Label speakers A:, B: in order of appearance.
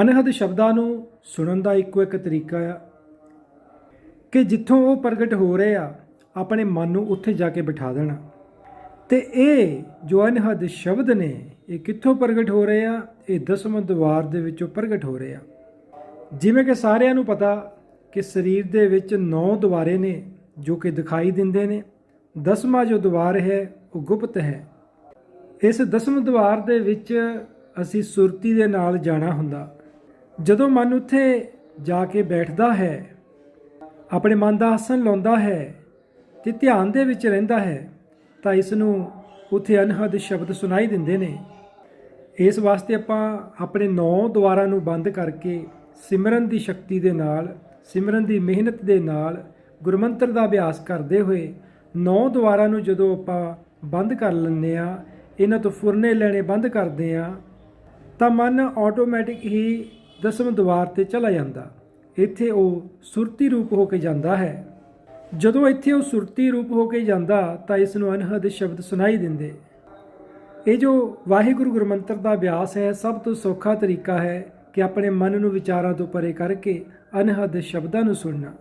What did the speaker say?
A: ਅਨਹਦ ਸ਼ਬਦਾਂ ਨੂੰ ਸੁਣਨ ਦਾ ਇੱਕੋ ਇੱਕ ਤਰੀਕਾ ਆ ਕਿ ਜਿੱਥੋਂ ਉਹ ਪ੍ਰਗਟ ਹੋ ਰਹੇ ਆ, ਆਪਣੇ ਮਨ ਨੂੰ ਉੱਥੇ ਜਾ ਕੇ ਬਿਠਾ ਦੇਣਾ। ਤੇ ਇਹ ਜੋ ਅਨਹਦ ਸ਼ਬਦ ਨੇ, ਇਹ ਕਿੱਥੋਂ ਪ੍ਰਗਟ ਹੋ ਰਹੇ ਆ? ਇਹ ਦਸਵੇਂ ਦਵਾਰ ਦੇ ਵਿੱਚੋਂ ਪ੍ਰਗਟ ਹੋ ਰਹੇ ਆ। ਜਿਵੇਂ ਕਿ ਸਾਰਿਆਂ ਨੂੰ ਪਤਾ ਕਿ ਸਰੀਰ ਦੇ ਵਿੱਚ ਨੌ ਦੁਆਰੇ ਨੇ ਜੋ ਕਿ ਦਿਖਾਈ ਦਿੰਦੇ ਨੇ। ਦਸਵਾਂ ਜੋ ਦੁਆਰ ਹੈ, ਉਹ ਗੁਪਤ ਹੈ। ਇਸ ਦਸਮ ਦੁਆਰ ਦੇ ਵਿੱਚ ਅਸੀਂ ਸੁਰਤੀ ਦੇ ਨਾਲ ਜਾਣਾ ਹੁੰਦਾ। ਜਦੋਂ ਮਨ ਉੱਥੇ ਜਾ ਕੇ ਬੈਠਦਾ ਹੈ, ਆਪਣੇ ਮਨ ਦਾ ਆਸਣ ਲਾਉਂਦਾ ਹੈ ਤੇ ਧਿਆਨ ਦੇ ਵਿੱਚ ਰਹਿੰਦਾ ਹੈ, ਤਾਂ ਇਸ ਨੂੰ ਉੱਥੇ ਅਨਹਦ ਸ਼ਬਦ ਸੁਣਾਈ ਦਿੰਦੇ ਨੇ। ਇਸ ਵਾਸਤੇ ਆਪਾਂ ਆਪਣੇ ਨੌ ਦੁਆਰਾਂ ਨੂੰ ਬੰਦ ਕਰਕੇ ਸਿਮਰਨ ਦੀ ਸ਼ਕਤੀ ਦੇ ਨਾਲ, ਸਿਮਰਨ ਦੀ ਮਿਹਨਤ ਦੇ ਨਾਲ ਗੁਰਮੰਤਰ ਦਾ ਅਭਿਆਸ ਕਰਦੇ ਹੋਏ ਨੌ ਦੁਆਰਾਂ ਨੂੰ ਜਦੋਂ ਆਪਾਂ ਬੰਦ ਕਰ ਲੈਂਦੇ ਆ ਇਹਨਾਂ ਤੋਂ ਫੁਰਨੇ ਲੈਣੇ ਬੰਦ ਕਰਦੇ ਆ ਤਾਂ ਮਨ ਆਟੋਮੈਟਿਕ ਹੀ ਦਸਮ ਦੁਆਰ ਤੇ ਚਲਾ ਜਾਂਦਾ। ਇੱਥੇ ਉਹ ਸੁਰਤੀ ਰੂਪ ਹੋ ਕੇ ਜਾਂਦਾ ਹੈ। ਜਦੋਂ ਇੱਥੇ ਉਹ ਸੁਰਤੀ ਰੂਪ ਹੋ ਕੇ ਜਾਂਦਾ ਤਾਂ ਇਸ ਨੂੰ ਅਨਹਦ ਸ਼ਬਦ ਸੁਣਾਈ ਦਿੰਦੇ। ਇਹ ਜੋ ਵਾਹਿਗੁਰੂ ਗੁਰਮੰਤਰ ਦਾ ਅਭਿਆਸ ਹੈ, ਸਭ ਤੋਂ ਸੌਖਾ ਤਰੀਕਾ ਹੈ ਕਿ ਆਪਣੇ ਮਨ ਨੂੰ ਵਿਚਾਰਾਂ ਤੋਂ ਪਰੇ ਕਰਕੇ ਅਨਹਦ ਸ਼ਬਦਾਂ ਨੂੰ ਸੁਣਨਾ।